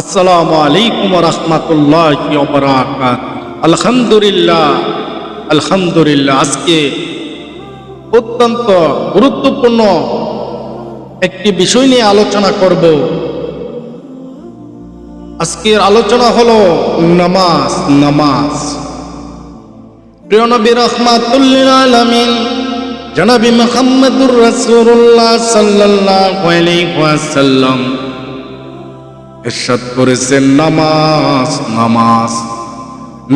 আসসালামু আলাইকুম রহমতুল্লাহ আলহামদুলিল্লাহ আলহামদুলিল্লাহ। আজকে অত্যন্ত গুরুত্বপূর্ণ একটি বিষয় নিয়ে আলোচনা করব। আজকের আলোচনা হলো নামাজ নামাজ। প্রিয় নবী রহমাতুল্লিল আলামিন, জনাবি মোহাম্মদুর রাসূলুল্লাহ সাল্লাল্লাহু আলাইহি ওয়াসাল্লাম ইরশাদ করেছেন নামাজ নামাজ।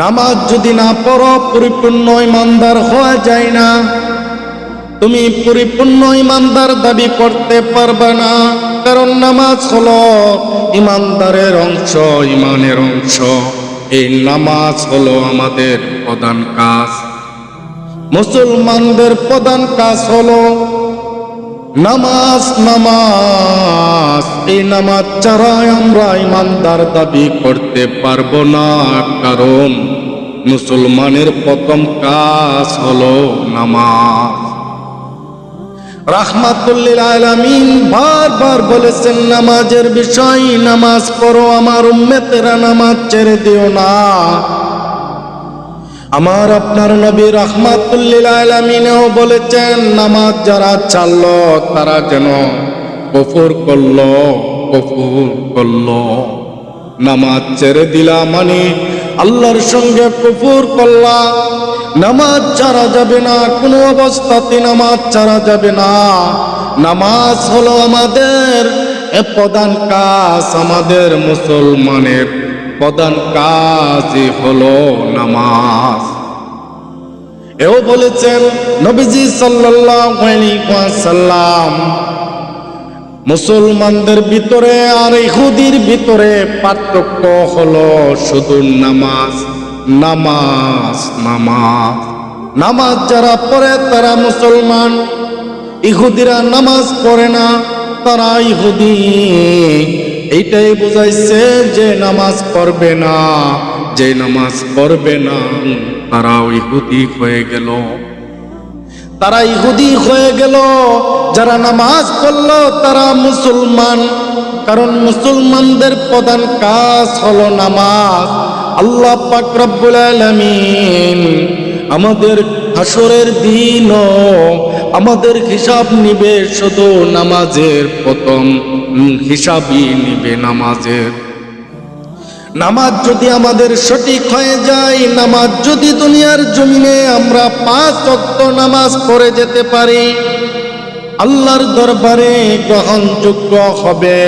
নামাজ যদি না পড়ো, পরিপূর্ণ ইমানদার হওয়া যায় না। তুমি পরিপূর্ণ ইমানদার দাবি করতে পারবে না, কারণ নামাজ হলো ইমানদারের অংশ, ইমানের অংশ। এই নামাজ হলো আমাদের প্রধান কাজ। মুসলমানদের প্রধান কাজ হলো নামাজ নামাজ। এই নামাজ ছাড়াই আমরা ইমানদার দাবি করতে পারব না, কারণ মুসলমানের প্রথম কাজ হলো নামাজ। রাহমাতুল্লিল আলামিন বারবার বলেছেন, নামাজের বিষয় নামাজ পড়ো, আমার উম্মেতেরা নামাজ ছেড়ে দিও না। আমার আপনার নবী রহমাতুল্লিল আলমিনেও বলেছেন, নামাজ যারা চালল তারা যেন কফুর করল কফুর করল। নামাজ ছেড়ে দিলা মানে আল্লাহর সঙ্গে কফুর করলা। নামাজ ছাড়া যাবে না, কোনো অবস্থাতে নামাজ ছাড়া যাবে না। নামাজ হলো আমাদের এ প্রধান কাজ, আমাদের মুসলমানের প্রধান কাজই হলো নামাজ। এও বলেছেন, নবীজি ওয়াসাল্লাম মুসলমানদের ভিতরে আর ইহুদির ভিতরে পার্থক্য হলো শুধু নামাজ নামাজ নামাজ। নামাজ যারা পড়ে, তারা মুসলমান। ইহুদিরা নামাজ পড়ে না, তারা ইহুদি। এইটাই বুঝাইছে যে নামাজ পড়বে না, যে নামাজ পড়বে না তারা ইহুদি হয়ে গেল। তারা ইহুদি হয়ে গেল যারা নামাজ পড়ল তারা মুসলমান। কারণ মুসলমানদের প্রধান কাজ হলো নামাজ। আল্লাহ পাক রব্বুল আমাদের হাসরের দিনও আমাদের হিসাব নিবে শুধু নামাজের প্রথম হিসাবই নিবে নামাজের। নামাজ যদি আমাদের সঠিক হয়ে যায়, নামাজ যদি দুনিয়ার জমিনে আমরা পাঁচ অক্ত নামাজ পড়ে যেতে পারি আল্লাহর দরবারে গ্রহণযোগ্য হবে।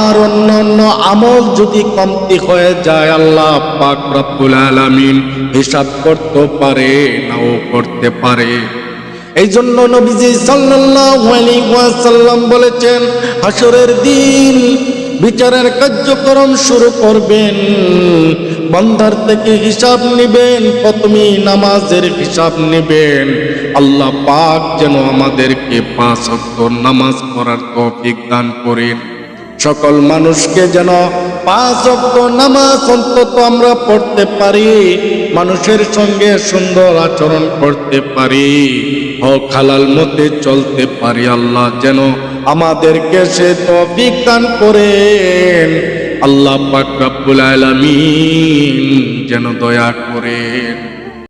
আর অন্য অন্য আমল যদি কমতি হয়ে যায়, আল্লাহ পাক রব্বুল আলামিন হিসাব করতে পারে, নাও করতে পারে। এই জন্য নবীজি সাল্লাল্লাহু আলাইহি ওয়াসাল্লাম বলেছেন হাসরের দিন বিচারের কার্যক্রম শুরু করবেন। বন্ধার থেকে হিসাব নেবেন প্রথমে নামাজের হিসাব নেবেন। আল্লাহ পাক যেন আমাদেরকে পাঁচ অক্ট নামাজ পড়ার তৌফিক দান করেন। সকল মানুষকে যেন পাঁচ অব্দ নামাজ অন্তত আমরা পড়তে পারি, মানুষের সঙ্গে সুন্দর আচরণ করতে পারি। হক খালাল মতে চলতে পারি আল্লাহ যেন আমাদেরকে সে তো বিজ্ঞান করেন। আল্লাহ পাক রব্বুল যেন দয়া করেন।